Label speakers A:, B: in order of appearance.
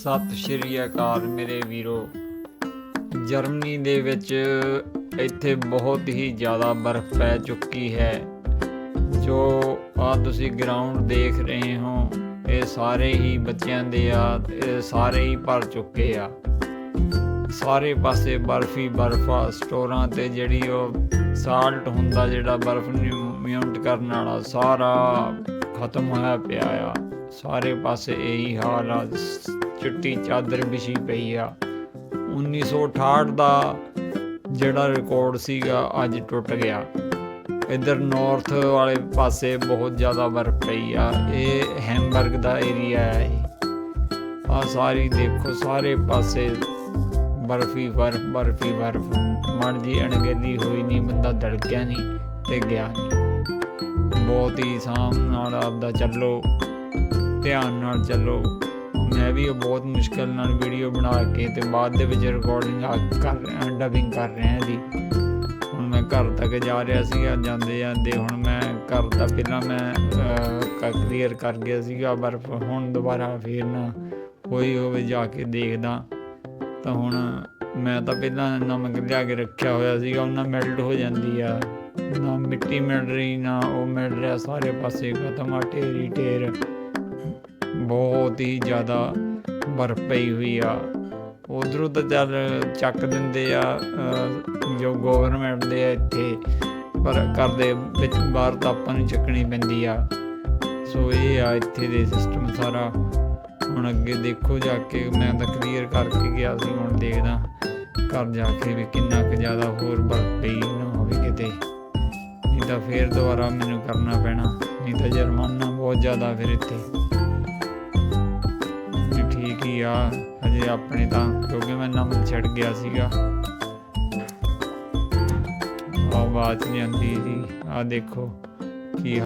A: ਸਤਿ ਸ਼੍ਰੀ ਅਕਾਲ ਮੇਰੇ ਵੀਰੋ। ਜਰਮਨੀ ਦੇ ਵਿੱਚ ਇੱਥੇ ਬਹੁਤ ਹੀ ਜ਼ਿਆਦਾ ਬਰਫ਼ ਪੈ ਚੁੱਕੀ ਹੈ। ਜੋ ਆ ਤੁਸੀਂ ਗਰਾਊਂਡ ਦੇਖ ਰਹੇ ਹੋ, ਇਹ ਸਾਰੇ ਹੀ ਬੱਚਿਆਂ ਦੇ ਆ, ਇਹ ਸਾਰੇ ਹੀ ਭਰ ਚੁੱਕੇ ਆ। ਸਾਰੇ ਪਾਸੇ ਬਰਫੀ ਹੀ ਬਰਫ਼ ਆ ਸਟੋਰਾਂ ਤੇ ਜਿਹੜੀ ਉਹ ਸਾਲਟ ਹੁੰਦਾ ਜਿਹੜਾ ਬਰਫ਼ ਨੂੰ ਮਿਊਟ ਕਰਨ ਵਾਲਾ ਸਾਰਾ ਖਤਮ ਹੋਇਆ ਪਿਆ ਆ। ਸਾਰੇ ਪਾਸੇ ਇਹੀ ਹਾਲ ਆ, ਚਿੱਟੀ ਚਾਦਰ ਵਿਛੀ ਪਈ ਆ। 1968 ਦਾ ਜਿਹੜਾ ਰਿਕਾਰਡ ਸੀਗਾ, ਅੱਜ ਟੁੱਟ ਗਿਆ। ਇਧਰ ਨਾਰਥ ਵਾਲੇ ਪਾਸੇ ਬਹੁਤ ਜ਼ਿਆਦਾ ਬਰਫ਼ ਪਈ ਆ। ਇਹ ਹੈਮਬਰਗ ਦਾ ਏਰੀਆ ਹੈ ਆ ਸਾਰੀ ਦੇਖੋ, ਸਾਰੇ ਪਾਸੇ ਬਰਫੀ, ਬਰਫ ਬਰਫੀ, ਬਰਫ। ਮਨ ਦੀ ਅਣਗਹਿਲੀ ਹੋਈ ਨਹੀਂ, ਬੰਦਾ ਧੜਕਿਆ ਨਹੀਂ ਤੇ ਗਿਆ ਨਹੀਂ। ਬਹੁਤ ਹੀ ਸਾਮ ਨਾਲ ਆਪਦਾ ਚੱਲੋ। ਧਿਆਨ ਨਾਲ ਚੱਲੋ। ਮੈਂ ਵੀ ਉਹ ਬਹੁਤ ਮੁਸ਼ਕਲ ਨਾਲ ਵੀਡੀਓ ਬਣਾ ਕੇ ਤੇ ਬਾਅਦ ਦੇ ਵਿੱਚ ਰਿਕਾਰਡਿੰਗ ਕਰ ਰਿਹਾ ਡਬਿੰਗ ਕਰ ਰਿਹਾ ਜੀ ਹੁਣ ਮੈਂ ਘਰ ਤੱਕ ਜਾ ਰਿਹਾ ਸੀਗਾ ਜਾਂਦੇ ਜਾਂਦੇ ਹੁਣ ਮੈਂ ਘਰ ਦਾ ਪਹਿਲਾਂ ਮੈਂ ਕਲੀਅਰ ਕਰ ਗਿਆ ਸੀਗਾ ਬਰਫ ਹੁਣ ਦੁਬਾਰਾ ਫੇਰ ਨਾ ਹੋਈ ਹੋਵੇ ਜਾ ਕੇ ਦੇਖਦਾ। ਤਾਂ ਹੁਣ ਮੈਂ ਤਾਂ ਪਹਿਲਾਂ ਨਮਕ ਲਿਆ ਕੇ ਰੱਖਿਆ ਹੋਇਆ ਸੀਗਾ, ਉਹਨਾਂ ਮੈਲਟ ਹੋ ਜਾਂਦੀ ਆ। ਨਾ ਮਿੱਟੀ ਮਿਲ ਰਹੀ, ਨਾ ਉਹ ਮਿਲ ਰਿਹਾ, ਸਾਰੇ ਪਾਸੇ ਖਤਮ ਆ, ਢੇਰੀ ਢੇਰ। ਬਹੁਤ ਹੀ ਜ਼ਿਆਦਾ ਬਰਫ਼ ਪਈ ਹੋਈ ਆ। ਉਧਰੋਂ ਤਾਂ ਚੱਲ ਚੱਕ ਦਿੰਦੇ ਆ ਜੋ ਗਵਰਨਮੈਂਟ ਦੇ ਆ ਇੱਥੇ, ਪਰ ਘਰ ਦੇ ਵਿੱਚ ਬਾਹਰ ਤਾਂ ਆਪਾਂ ਨੂੰ ਚੱਕਣੀ ਪੈਂਦੀ ਆ। ਸੋ ਇਹ ਆ ਇੱਥੇ ਦੇ ਸਿਸਟਮ ਸਾਰਾ। ਹੁਣ ਅੱਗੇ ਦੇਖੋ ਜਾ ਕੇ, ਮੈਂ ਤਾਂ ਕਲੀਅਰ ਕਰਕੇ ਗਿਆ ਸੀ, ਹੁਣ ਦੇਖਦਾ ਘਰ ਜਾ ਕੇ ਵੀ ਕਿੰਨਾ ਕੁ ਜ਼ਿਆਦਾ ਹੋਰ ਬਰਫ਼ ਪਈ ਨਾ ਹੋਵੇ ਕਿਤੇ। ਨਹੀਂ ਤਾਂ ਫੇਰ ਦੁਬਾਰਾ ਮੈਨੂੰ ਕਰਨਾ ਪੈਣਾ, ਨਹੀਂ ਤਾਂ ਜੁਰਮਾਨਾ ਬਹੁਤ ਜ਼ਿਆਦਾ ਫਿਰ ਇੱਥੇ। ਵੀ ਆ? ਹਜੇ ਆਪਣੇ ਤਾਂ, ਕਿਉਂਕਿ ਮੈਂ ਨਮਕ ਛੱਡ ਗਿਆ ਸੀਗਾ। ਆਵਾਜ਼ ਨਹੀਂ ਆਉਂਦੀ ਜੀ। ਆ ਦੇਖੋ, ਕੀ